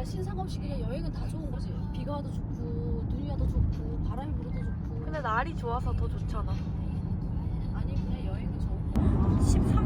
날씨는 상관없이 그냥 여행은 다 좋은 거지. 비가 와도 좋고, 눈이 와도 좋고, 바람이 불어도 좋고. 근데 날이 좋아서 더 좋잖아. 아니, 그냥 여행은 좋은 거 13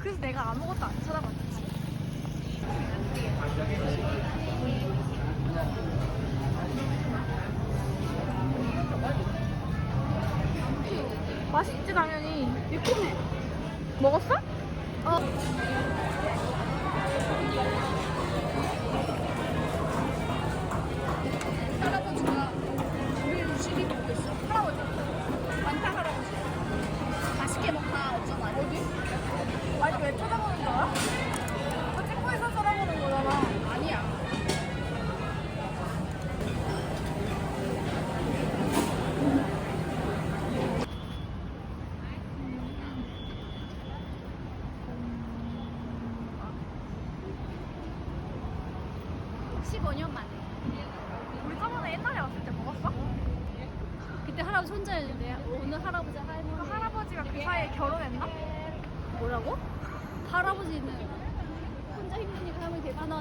그래서 내가 아무것도 안 찾아봤지. 맛있지 당연히. 매콤해. 먹었어? 할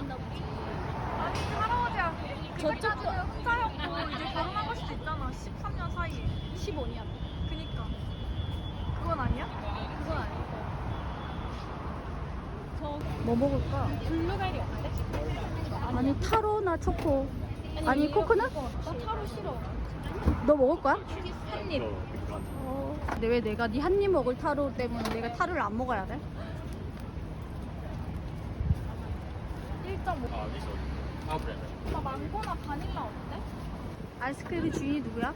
보지 아니 할아버지가 저쪽도- 그때까지는 혼자였고 이제 결혼한 걸 수도 있잖아 13년 사이에 15년 그니까 그건 아니야? 그건 아니고 뭐 먹을까? 블루베리 어때? 아니, 타로나 초코. 아니, 이거- 코코넛? 이거 나 타로 싫어 너 먹을 거야? 한입 근데 왜 내가 네 한 입 먹을 타로 때문에 내가 타로를 안 먹어야 돼? 1.5나 망고나 바닐라 어때? 아이스크림 주인이 누구야?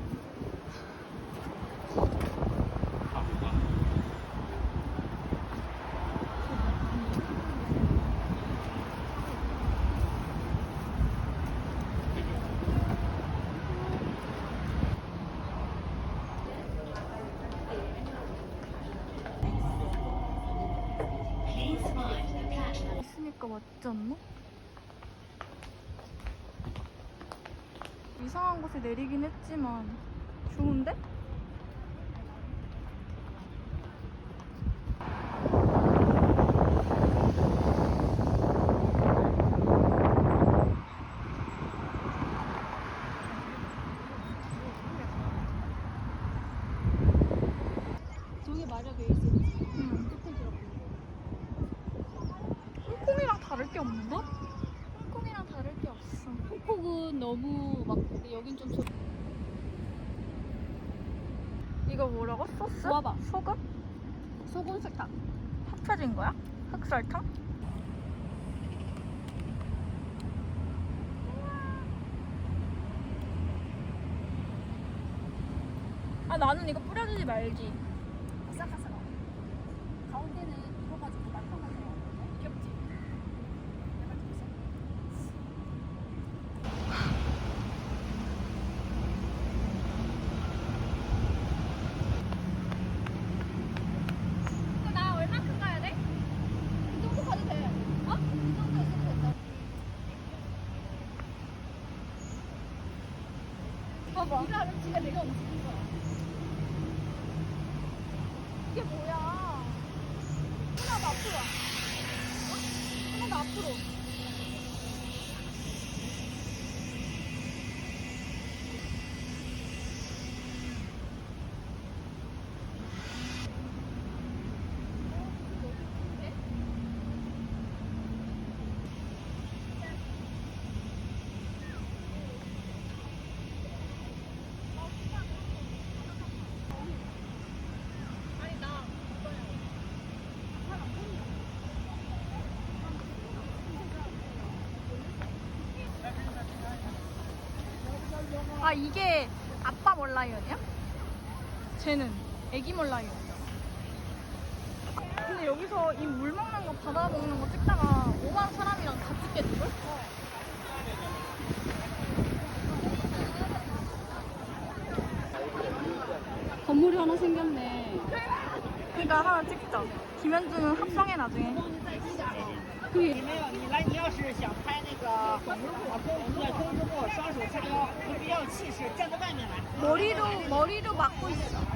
있으니까 맞지 않나? 이상한 곳에 내리긴 했지만 좋은데? 저게 마력 베이스 응. 끝에 들어가 홍콩이랑 다를 게 없는데? 홍콩이랑 다를 게 없어. 폭폭은 너무 막 여긴 좀 소... 이거 뭐라고? 소스? 모아봐. 소금? 소금 설탕 합쳐진 거야? 흑설탕? 아 나는 이거 뿌려주지 말지. 아삭아삭 가운데는 이거 가지고 말캉하게 귀엽지? 약간 좀 있어. 봐봐. 네가 하면 지가 내가 움직인 거야. 이게 뭐야? 하나도 앞으로 와. 어? 하나도 앞으로. 아니 나 아 이게 아빠 몰라이언이야? 쟤는 애기 몰라이언. 근데 여기서 이 물 먹는 거 바다 먹는 거 찍다가 오만 사람이랑 다 찍겠는걸? 건물이 하나 생겼네. 그러니까 하나 찍자. 김현주는 합성해 나중에. 你没有，你来，你要是想拍那个啊空在空之后双手叉腰，你比较有气势，站在外面来。 머리로 머리로 막고 있어.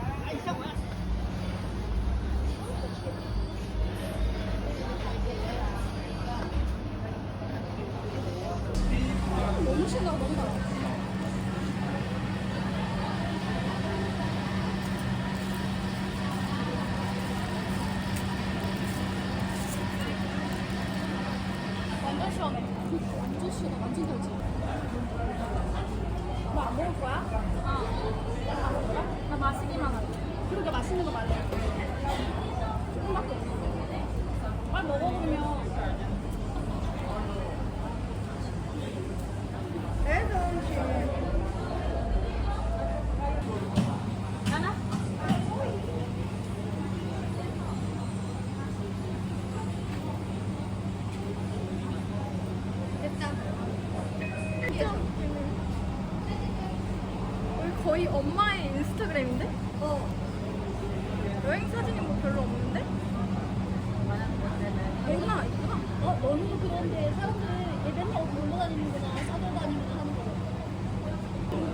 그런데 사람들 얘 맨날 어디 놀러 다니는 거나 싸돌 다니고 하는 거.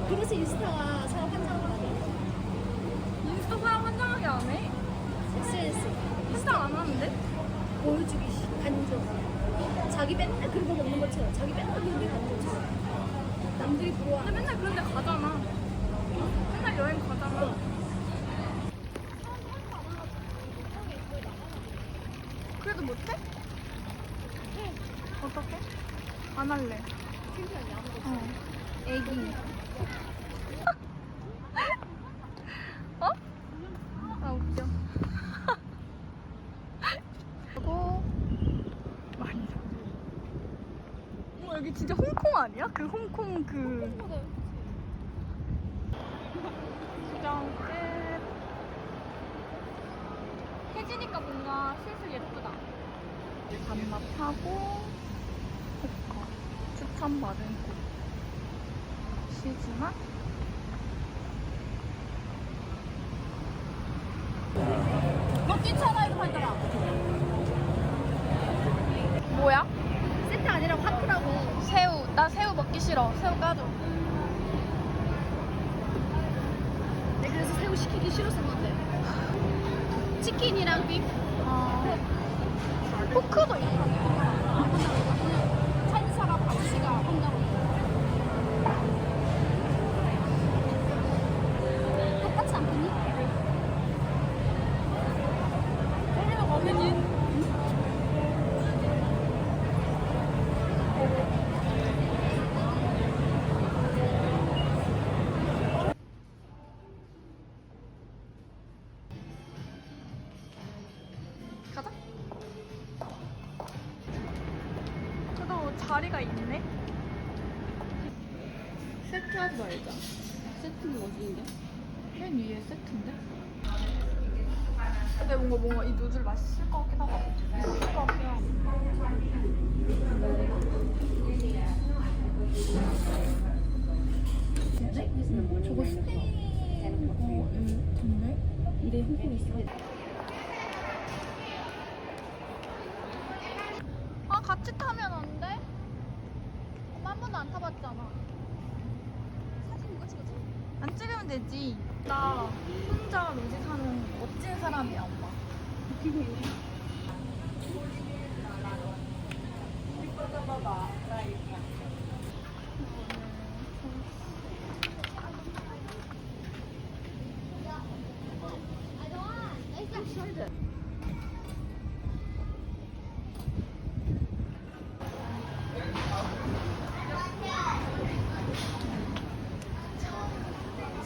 그래서 인스타가 사람 환장을 하네. 인스타 사람 환장하게 안 해? SNS. 환장 안 하는데? 보여주기 시 간접. 자기 맨날 그런 거 먹는 것처럼. 자기 맨날 데 가는 것처럼. 남들이 부러워. 근데 맨날 그런 데 가잖아. 맨날 여행 가잖아. 그래도 못해? 어떻게? 안 할래. 어. 애기. 어? 아, 웃겨. 그리고, 많이 사. 어, 여기 진짜 홍콩 아니야? 그 홍콩 그. 구경 끝. 해지니까 뭔가 슬슬 예쁘다. 반납하고, 포커. 추천받은 곳. 시즈만? 너 뛰잖아, 이거 팔더라. 뭐야? 세트 아니라 화투라고. 새우. 나 새우 먹기 싫어. 새우 까줘. 내 그래서 새우 시키기 싫었었는데. 치킨이랑 빅. 아. 포크도 있다. 자리가 있네. 세트 하지 말자. 세트는 어디인데? 맨 위에 세트인데? 근데 뭔가 뭔가 이 누들 맛있을 것 같기도 하고 있을 것 같기도 하고 저거 스페인. 어, 음, 이래 홍콩 있어. 아 같이 타면 안 돼? 엄마 한 번도 안 타봤잖아 사진 누가 찍었지? 하면 되지. 나 혼자 로직하는 멋진 사람이야, 엄마.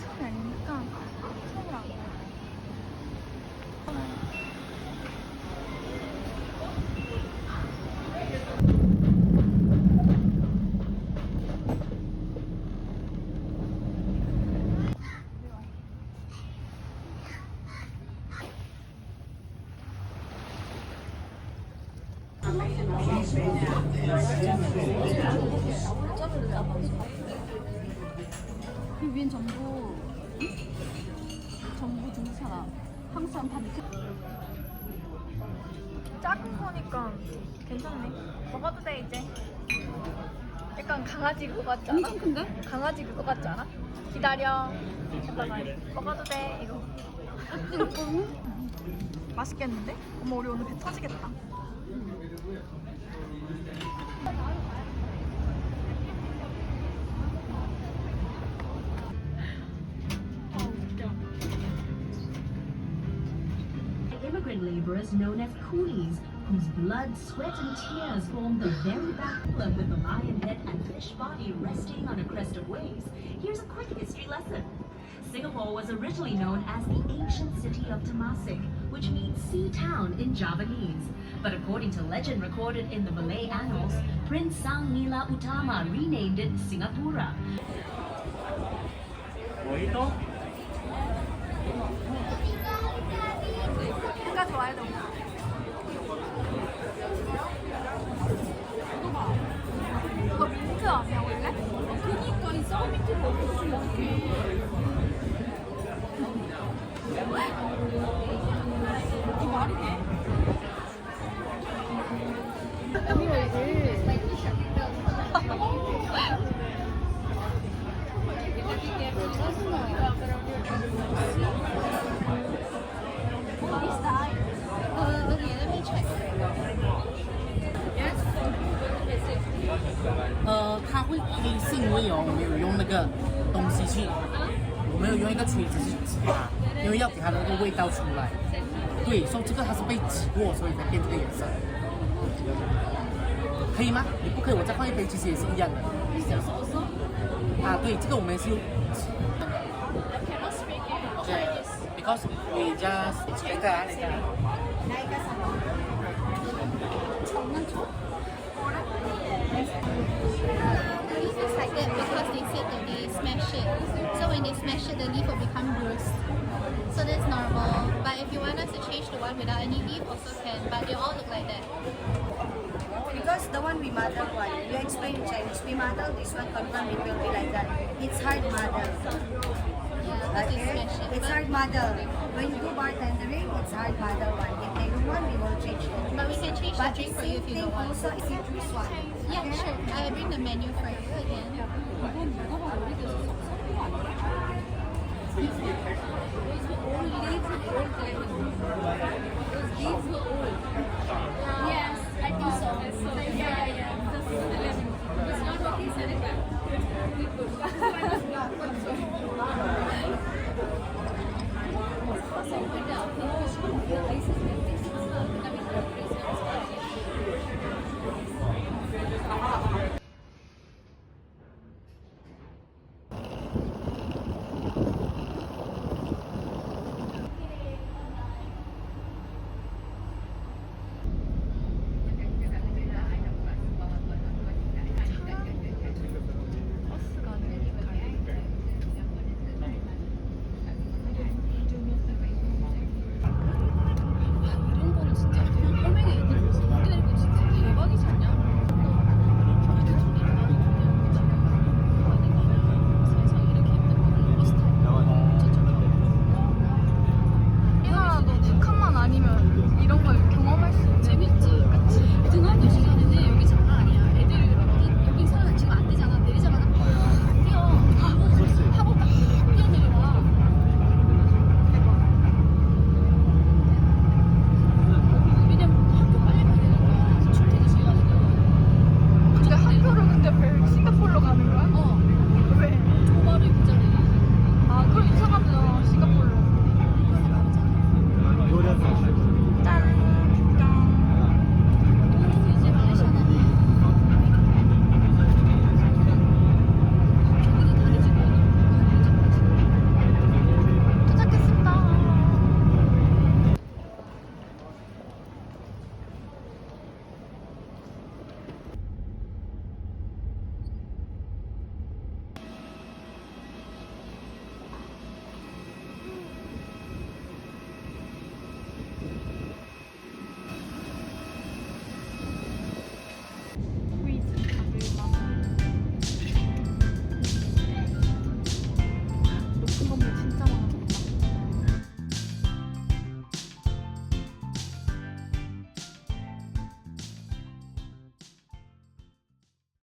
처음이 아니니까 처음으로 안 가. 그 위엔 전부 전부 중국 사람 한국 사람 다 밑에. 작은 거니까 괜찮네. 먹어도 돼 이제. 약간 강아지 그거 같지 않아? 엄청 큰데? 강아지 그거 같지 않아? 기다려. 잠깐만. 먹어도 돼 이거. 맛있겠는데? 어머 우리 오늘 배 터지겠다 laborers known as coolies, whose blood, sweat, and tears form the very backbone with the lion head and fish body resting on a crest of waves. Here's a quick history lesson. Singapore was originally known as the ancient city of Temasek, which means sea town in Javanese. But according to legend recorded in the Malay annals, Prince Sang Nila Utama renamed it Singapura. 누 가 杏味哦，我没有用那个东西去，我没有用一个锤子去挤它，因为要给它那个味道出来。对，说这个它是被挤过，所以才变这个颜色。可以吗？你不可以，我再放一杯，其实也是一样的。啊，对，这个我们是用。对，because we just expect that. The reason it's like because they said that they smash it. So when they smash it, the leaf will become bruised. So that's normal. But if you want us to change the one without any leaf, also can. But they all look like that. Because the one we mother one, you explain in Chinese, we mother this one confirm it will be like that. It's hard mother. Yeah, Okay? it. It's hard mother. When you do bartendering, it's hard mother one. If they do one, we will change it. But we can change the But drink it's for you same if you thing don't want. also if you choose one. Yeah, sure. I'll bring the menu for you again. Yes, I think so. Yeah, yeah. It's not what he said. It's